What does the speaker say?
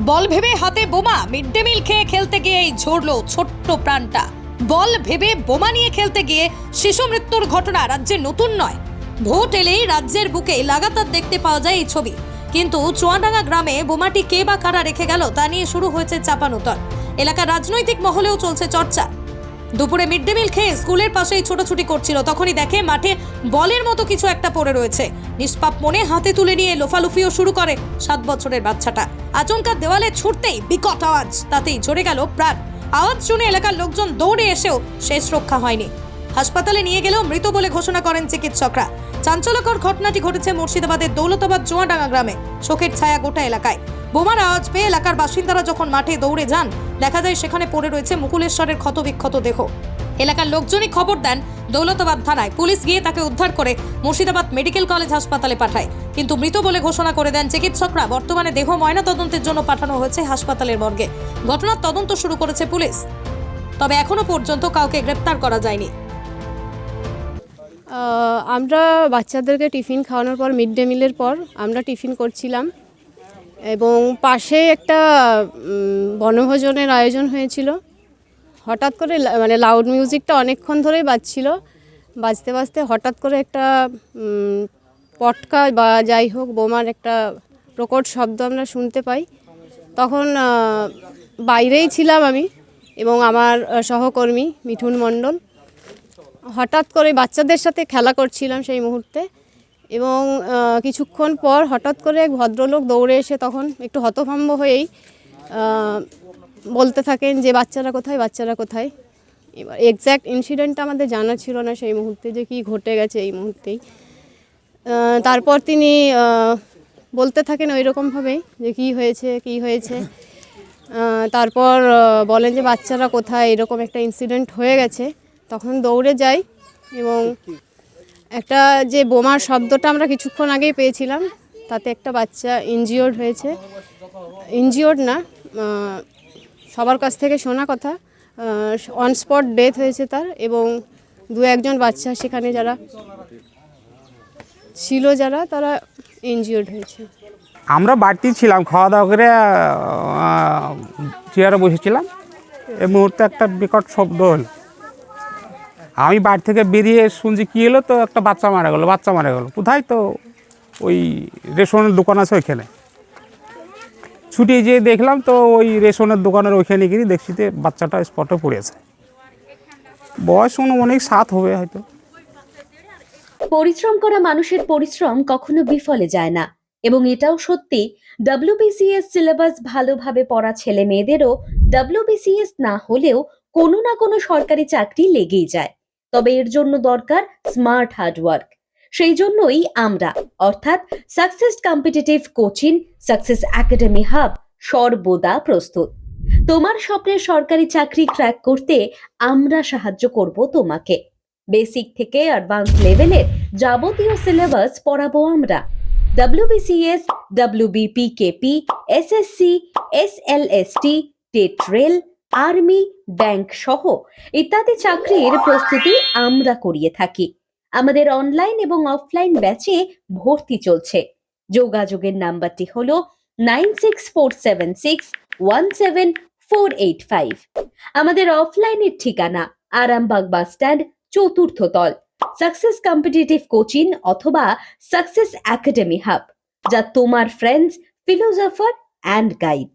বল ভেবে হাতে বোমা, মিড ডে মিল খেয়ে খেলতে গিয়েই ঝরল ছোট্ট প্রাণটা। বল ভেবে বোমা নিয়ে খেলতে গিয়ে শিশু মৃত্যুর ঘটনা রাজ্যে নতুন নয়। ভোট এলেই রাজ্যের বুকে লাগাতার দেখতে পাওয়া যায় এই ছবি। কিন্তু চুয়াডাঙ্গা গ্রামে বোমাটি কে বা কারা রেখে গেল তা নিয়ে শুরু হয়েছে চাপানোতর। এলাকার রাজনৈতিক মহলেও চলছে চর্চা। দুপুরে মিড ডে মিল খেয়ে স্কুলের পাশেই ছোটাছুটি করছিল। তখনই দেখে মাঠে বলের মতো কিছু একটা পড়ে রয়েছে। নিষ্পাপ মনে হাতে তুলে নিয়ে লোফালুফিও শুরু করে সাত বছরের বাচ্চাটা। আচমকা দেওয়ালে ছুটতেই বিকট আওয়াজ, তাতেই ঝরে গেল প্রাণ। আওয়াজ শুনে এলাকার লোকজন দৌড়ে এসেও শেষ রক্ষা হয়নি। হাসপাতালে নিয়ে গেলেও মৃত বলে ঘোষণা করেন চিকিৎসকরা। চাঞ্চল্যকর ঘটনাটি ঘটেছে মুর্শিদাবাদের দৌলতাবাদ জোয়াডাঙ্গা গ্রামে। শোকের ছায়া গোটা এলাকায়। বোমার আওয়াজ পেয়ে এলাকার বাসিন্দারা যখন মাঠে দৌড়ে যান, দেখা যায় সেখানে পড়ে রয়েছে মুকুলেশ্বরের ক্ষতবিক্ষত দেহ। এলাকার লোকজনই খবর দেন, দৌলতাবাদ থানায় পুলিশ গিয়ে তাকে উদ্ধার করে মুর্শিদাবাদ মেডিকেল কলেজ হাসপাতালে পাঠায়। কিন্তু মৃত বলে ঘোষণা করে দেন চিকিৎসকরা, বর্তমানে দেহ ময়না তদন্তের জন্য পাঠানো হয়েছে হাসপাতালের মর্গে। ঘটনার তদন্ত শুরু করেছে পুলিশ। তবে এখনও পর্যন্ত কাউকে গ্রেপ্তার করা যায়নি। আমরা বাচ্চাদেরকে টিফিন খাওয়ানোর পর, মিড ডে মিলের পর আমরা টিফিন করছিলাম। এবং পাশে একটা বনভোজনের আয়োজন হয়েছিল। হঠাৎ করে মানে লাউড মিউজিকটা অনেকক্ষণ ধরেই বাজছিল। বাজতে বাজতে হঠাৎ করে একটা পটকা বা যাই হোক বোমার একটা প্রকট শব্দ আমরা শুনতে পাই। তখন বাইরেই ছিলাম আমি এবং আমার সহকর্মী মিঠুন মণ্ডল। হঠাৎ করে বাচ্চাদের সাথে খেলা করছিলাম সেই মুহূর্তে এবং কিছুক্ষণ পর হঠাৎ করে এক ভদ্রলোক দৌড়ে এসে তখন একটু হতভম্ব হয়েই বলতে থাকেন যে বাচ্চারা কোথায় বাচ্চারা কোথায়। এবার এক্স্যাক্ট ইনসিডেন্টটা আমাদের জানা ছিল না সেই মুহূর্তে যে কি ঘটে গেছে এই মুহূর্তেই। তারপর তিনি বলতে থাকেন ওই রকমভাবেই যে কি হয়েছে কি হয়েছে। তারপর বলেন যে বাচ্চারা কোথায়, এরকম একটা ইনসিডেন্ট হয়ে গেছে। তখন দৌড়ে যাই এবং একটা যে বোমার শব্দটা আমরা কিছুক্ষণ আগেই পেয়েছিলাম, তাতে একটা বাচ্চা ইনজিওর্ড হয়েছে। ইনজিওর্ড না সবার কাছ থেকে শোনা কথা অন স্পট ডেথ হয়েছে তার এবং দু একজন বাচ্চা সেখানে যারা ছিল যারা, তারা ইনজিওর্ড হয়েছে। আমরা বাড়তি ছিলাম, খাওয়া দাওয়া করে চেয়ারে বসেছিলাম। এই মুহূর্তে একটা বিকট শব্দ হলো। আমি বাড়ি থেকে বেরিয়ে শুনছি, কী এলো তো একটা বাচ্চা মারা গেলো, বাচ্চা মারা গেলো। কোথায়? তো ওই রেশনের দোকান আছে ওইখানে। ছুটে যেয়ে দেখলাম, তো ওই রেশনের দোকানের ওইখানে গিয়ে দেখছি যে বাচ্চাটা স্পটে পড়েছে বয়স অনেক সাত হবে হয়তো। পরিশ্রম করা মানুষের পরিশ্রম কখনো বিফলে যায় না, এবং এটাও সত্যি ডব্লিউবিসিএস সিলেবাস ভালোভাবে পড়া ছেলে মেয়েদেরও ডব্লিউবিসিএস না হলেও কোনো না কোনো সরকারি চাকরি লেগেই যায়। তবে এর জন্য দরকার স্মার্ট হার্ডওয়ার্ক সেই জন্যই আমরা, অর্থাৎ success competitive coaching success academy hub সর্বদা প্রস্তুত। তোমার স্বপ্নের সরকারি চাকরি ক্র্যাক করতে আমরা সাহায্য করব তোমাকে। বেসিক থেকে অ্যাডভান্স লেভেলের যাবতীয় সিলেবাস পড়াবো আমরা। WBCS WBPKP SSC SLST TET rail army bank সহ ইত্যাদি চাকরির প্রস্তুতি আমরা করিয়ে থাকি। আমাদের অনলাইন এবং অফলাইন ব্যাচে ভর্তি চলছে। যোগাযোগের নাম্বারটি হল nine six four seven six one seven four eight five আমাদের অফলাইনের ঠিকানা আরামবাগ বাস স্ট্যান্ড চতুর্থ তল। সাকসেস কম্পিটিটিভ কোচিং অথবা সাকসেস একাডেমি হাব যা তোমার ফ্রেন্ডস ফিলোজফার অ্যান্ড গাইড